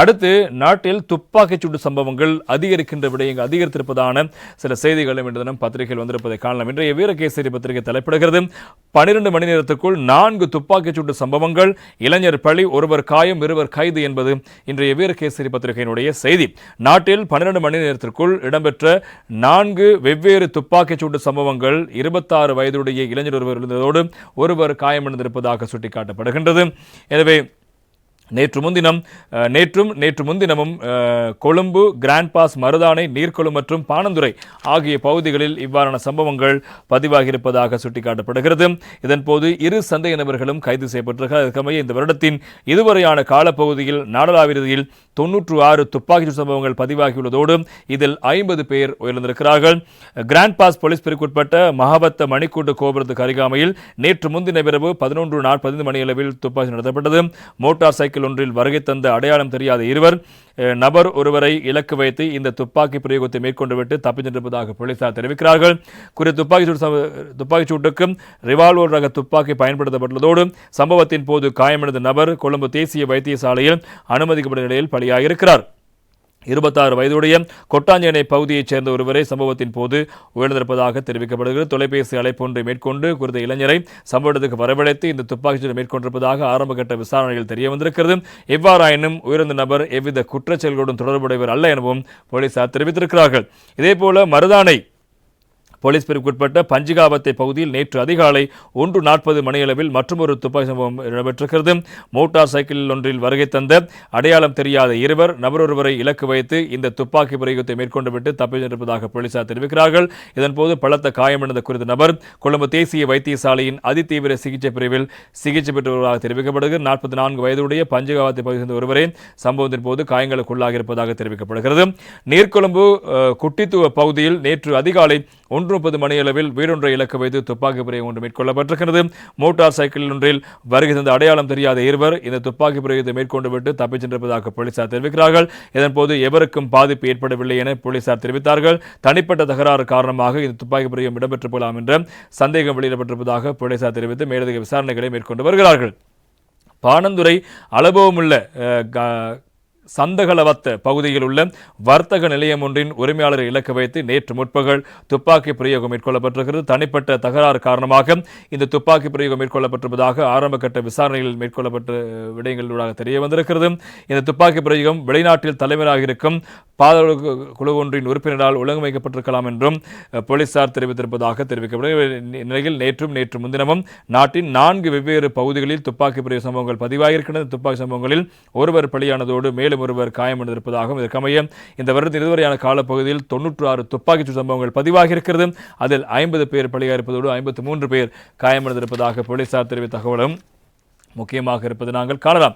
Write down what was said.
அடுத்து நாட்டில் துப்பாக்கிச் சூடு சம்பவங்கள் அதிகரிக்கின்ற விடயங்கள் அதிகரித்திருப்பதான சில செய்திகளும் இன்று தினம் பத்திரிகையில் வந்திருப்பதை காணலாம். இன்றைய வீரகேசரி பத்திரிகை தலைப்பிடுகிறது. பனிரெண்டு மணி நேரத்துக்குள் நான்கு துப்பாக்கிச் சூடு சம்பவங்கள் இளைஞர் பழி ஒருவர் காயம் இருவர் கைது என்பது இன்றைய வீரகேசரி பத்திரிகையினுடைய செய்தி. நாட்டில் பன்னிரண்டு மணி நேரத்திற்குள் இடம்பெற்ற நான்கு வெவ்வேறு துப்பாக்கிச் சூடு சம்பவங்கள் இருபத்தாறு வயதுடைய இளைஞர் ஒருவர் இருந்ததோடு ஒருவர் காயமடைந்திருப்பதாக சுட்டிக்காட்டப்படுகின்றது. எனவே நேற்று முன்தினம் நேற்றும் நேற்று முன்தினமும் கொழும்பு கிராண்ட் பாஸ் மருதானை நீர்கொழு மற்றும் பானந்துறை ஆகிய பகுதிகளில் இவ்வாறான சம்பவங்கள் பதிவாகியிருப்பதாக சுட்டிக்காட்டப்படுகிறது. இதன்போது இரு சந்தேக நபர்களும் கைது செய்யப்பட்டிருக்கிறார் அதற்கமைய இந்த வருடத்தின் இதுவரையான காலப்பகுதியில் நாடளாவிறுதியில் தொன்னூற்று ஆறு துப்பாக்கி சம்பவங்கள் பதிவாகியுள்ளதோடு இதில் ஐம்பது பேர் உயர்ந்திருக்கிறார்கள் கிராண்ட் பாஸ் போலீஸ் பிரிவுக்குட்பட்ட மகாபத்த மணிக்கூட்டு கோபுரத்துக்கு அருகாமையில் நேற்று முன்தின இரவு பதினொன்று நாற்பது மணியளவில் துப்பாக்கி நடத்தப்பட்டது. மோட்டார் சைக்கிள் ஒன்றில் வருகை தந்த அடையாளம் தெரியாத இருவர் நபர் ஒருவரை இலக்கு வைத்து இந்த துப்பாக்கி பிரயோகத்தை மேற்கொண்டுவிட்டு தப்பிச் சென்றிருப்பதாக போலீசார் தெரிவிக்கிறார்கள். குறித்த துப்பாக்கி சூடு துப்பாக்கிச் ரிவால்வர் ரக துப்பாக்கி பயன்படுத்தப்பட்டுள்ளதோடு சம்பவத்தின் போது காயமடைந்த நபர் கொழும்பு தேசிய வைத்தியசாலையில் அனுமதிக்கப்பட்ட நிலையில் பலியாகியிருக்கிறார் இருபத்தாறு வயதுடைய கொட்டாஞ்சேனை பகுதியைச் சேர்ந்த ஒருவரை சம்பவத்தின் போது உயர்ந்திருப்பதாக தெரிவிக்கப்படுகிறது. தொலைபேசி அழைப்பு ஒன்றை மேற்கொண்டு குறித்த இளைஞரை சம்பவ இடத்துக்கு வரவழைத்து இந்த துப்பாக்கிச்சூடு மேற்கொண்டிருப்பதாக ஆரம்பகட்ட விசாரணையில் தெரிய வந்திருக்கிறது எவ்வாறாயினும் உயர்ந்த நபர் எவ்வித குற்றச் செயல்களுடன் தொடர்புடையவர் அல்ல எனவும் போலீசார் தெரிவித்திருக்கிறார்கள். இதேபோல மருதானை போலீஸ் பிரிவுக்குட்பட்ட பஞ்சிகாபத்தை பகுதியில் நேற்று அதிகாலை ஒன்று நாற்பது மணியளவில் மற்றொரு துப்பாக்கி சம்பவம் இடம்பெற்றிருக்கிறது. மோட்டார் சைக்கிள் ஒன்றில் வருகை தந்த அடையாளம் தெரியாத இருவர் நபரொருவரை இலக்கு வைத்து இந்த துப்பாக்கி பிரயோகத்தை மேற்கொண்டுவிட்டு தப்பி சென்றிருப்பதாக போலீசார் தெரிவிக்கிறார்கள். இதன்போது பலத்த காயமடைந்த குறித்த நபர் கொழும்பு தேசிய வைத்தியசாலையின் அதிதீவிர சிகிச்சை பிரிவில் சிகிச்சை பெற்று வருவதாக தெரிவிக்கப்படுகிறது. நாற்பத்தி நான்கு வயதுடைய பஞ்சகாவத்தை பகுதி சேர்ந்த ஒருவரே சம்பவத்தின் போது காயங்களுக்குள்ளாக இருப்பதாக தெரிவிக்கப்படுகிறது. நீர்கொழும்பு குட்டித்துவ பகுதியில் நேற்று அதிகாலை ஒன்று முப்பது மணியளவில் வீடொன்றை இலக்கு வைத்து துப்பாக்கி பிரயோகம் ஒன்று மேற்கொள்ளப்பட்டிருக்கிறது. மோட்டார் சைக்கிள் ஒன்றில் வருகை தந்த அடையாளம் தெரியாத இருவர் இந்த துப்பாக்கி பிரயோகத்தை மேற்கொண்டுவிட்டு தப்பிச் சென்றிருப்பதாக போலீசார் தெரிவிக்கிறார்கள். இதன்போது எவருக்கும் பாதிப்பு ஏற்படவில்லை என போலீசார் தெரிவித்தார்கள். தனிப்பட்ட தகராறு காரணமாக இந்த துப்பாக்கி பிரயோகம் இடம்பெற்று போகலாம் என்ற சந்தேகம் வெளியிடப்பட்டிருப்பதாக போலீசார் தெரிவித்து மேலதிக விசாரணைகளை மேற்கொண்டு வருகிறார்கள். பாணந்துறை அனுபவமுள்ள சந்தகலவத்த பகுதியில் உள்ள வர்த்தக நிலையம் ஒன்றின் உரிமையாளரை இலக்கு வைத்து நேற்று முற்பகல் துப்பாக்கி பிரயோகம் மேற்கொள்ளப்பட்டிருக்கிறது. தனிப்பட்ட தகராறு காரணமாக இந்த துப்பாக்கி பிரயோகம் மேற்கொள்ளப்பட்டிருப்பதாக ஆரம்பகட்ட விசாரணையில் மேற்கொள்ளப்பட்ட விடயங்களூடாக தெரிய வந்திருக்கிறது இந்த துப்பாக்கி பிரயோகம் வெளிநாட்டில் தலைவராக இருக்கும் பாதுகாப்பு குழு ஒன்றின் உறுப்பினரால் ஒழுங்கமைக்கப்பட்டிருக்கலாம் என்றும் போலீசார் தெரிவித்திருப்பதாக தெரிவிக்கப்படுகிறது நிலையில் நேற்றும் நேற்று முன்தினமும் நாட்டின் நான்கு வெவ்வேறு பகுதிகளில் துப்பாக்கி பிரயோக சம்பவங்கள் பதிவாகியிருக்கின்றன துப்பாக்கி சம்பவங்களில் ஒருவர் பலியானதோடு மேலும் ஒருவர் காயமடைந்திருப்பதாகவும் இதற்கமைய இந்த வருடத்தின் இதுவரையான காலப்பகுதியில் தொன்னூற்று ஆறு துப்பாக்கிச்சூடு சம்பவங்கள் பதிவாகியிருக்கிறது. அதில் ஐம்பது பேர் பலியாயிருப்பதோடு ஐம்பத்தி மூன்று பேர் காயமடைந்திருப்பதாக போலீசார் தெரிவித்த தகவலும் முக்கியமாக இருப்பது நாங்கள் காணலாம்.